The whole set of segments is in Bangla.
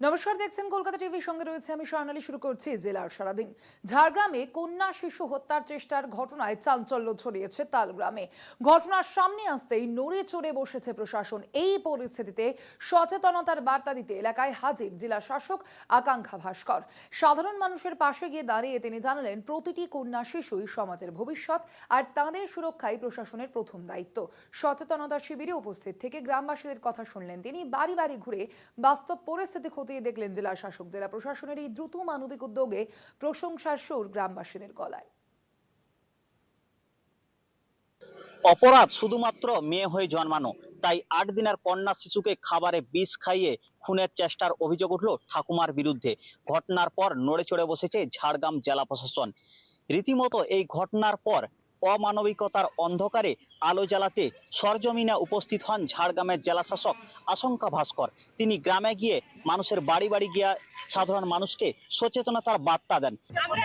নমস্কার, দেখছেন কলকাতা টিভির সঙ্গে রয়েছে আমি স্বর্ণালী, শুরু করছি জেলার সারাদিন। ঝাড়গ্রামে কন্যা শিশু হত্যার চেষ্টার ঘটনায় চাঞ্চল্য ছড়িয়েছে তালগ্রামে। ঘটনার সামনে আসতেই নড়ে চড়ে বসেছে প্রশাসন। এই পরিস্থিতিতে সচেতনতার বার্তা দিতে এলাকায় হাজির জেলা শাসক আকাঙ্ক্ষা ভাস্কর। সাধারণ মানুষের পাশে গিয়ে দাঁড়িয়ে তিনি জানালেন, প্রতিটি কন্যা শিশুই সমাজের ভবিষ্যৎ আর তাদের সুরক্ষাই প্রশাসনের প্রথম দায়িত্ব। সচেতনতা শিবিরে উপস্থিত থেকে গ্রামবাসীদের কথা শুনলেন তিনি। বাড়ি বাড়ি ঘুরে বাস্তব পরিস্থিতি খতিয়ে দেখলেন জেলা শাসক, জেলা প্রশাসনের এই দ্রুত মানবিক উদ্যোগে প্রশংসার সুর গ্রামবাসীদের গলায়। অপরাধ শুধুমাত্র মেয়ে হয়ে জন্মানো, তাই আট দিনের কন্যা শিশুকে খাবারে বিষ খাইয়ে খুনের চেষ্টার অভিযোগ উঠল ঠাকুমার বিরুদ্ধে। ঘটনার পর নড়ে চড়ে বসেছে ঝাড়গ্রাম জেলা প্রশাসন। রীতিমতো এই ঘটনার পর অমানবিকতার অন্ধকারে আলো জ্বালাতে সরজমিনে উপস্থিত হন ঝাড়গ্রামের জেলাশাসক আশঙ্কা ভাস্কর। তিনি গ্রামে গিয়ে মানুষের বাড়ি বাড়ি গিয়ে সাধারণ মানুষকে সচেতনতার বার্তা দেন। আমরা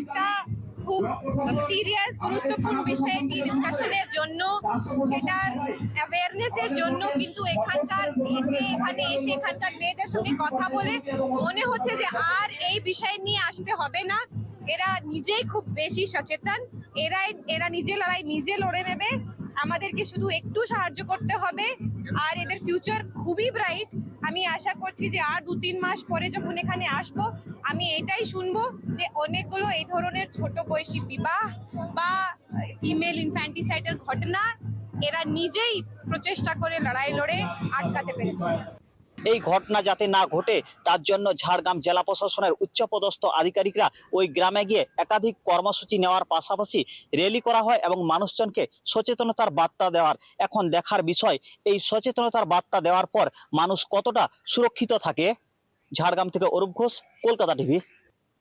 একটা খুব সিরিয়াস গুরুত্বপূর্ণ বিষয় ডিসকাশনের জন্য। সেটার অ্যাওয়ারনেসের জন্য কিন্তু এখানকার এসে এখানে এসে এখানকার মেয়েদের সঙ্গে কথা বলে মনে হচ্ছে যে আর এই বিষয় নিয়ে আসতে হবে না। এরা নিজেই খুব বেশি সচেতন। এরাই, এরা নিজে লড়াই নিজে লড়ে নেবে। আমাদেরকে শুধু একটু সাহায্য করতে হবে। আর এদের ফিউচার খুবই ব্রাইট আমি আশা করছি যে আর দু তিন মাস পরে যখন এখানে আসব, আমি এটাই শুনব যে অনেকগুলো এই ধরনের ছোট বয়সী বিবাহ বা ইমেল ইনফ্যান্টিসাইডের ঘটনা এরা নিজেই প্রচেষ্টা করে লড়াই লড়ে আটকাতে পেরেছে। এই ঘটনা যাতে না ঘটে, তার জন্য ঝাড়গ্রাম জেলা প্রশাসনের উচ্চপদস্থ আধিকারিকরা ওই গ্রামে গিয়ে একাধিক কর্মসূচি নেওয়ার পাশাপাশি র্যালি করা হয় এবং মানুষজনকে সচেতনতার বার্তা দেওয়ার। এখন দেখার বিষয়, এই সচেতনতার বার্তা দেওয়ার পর মানুষ কতটা সুরক্ষিত থাকে? ঝাড়গ্রাম থেকে অরূপ ঘোষ, কলকাতা টিভি।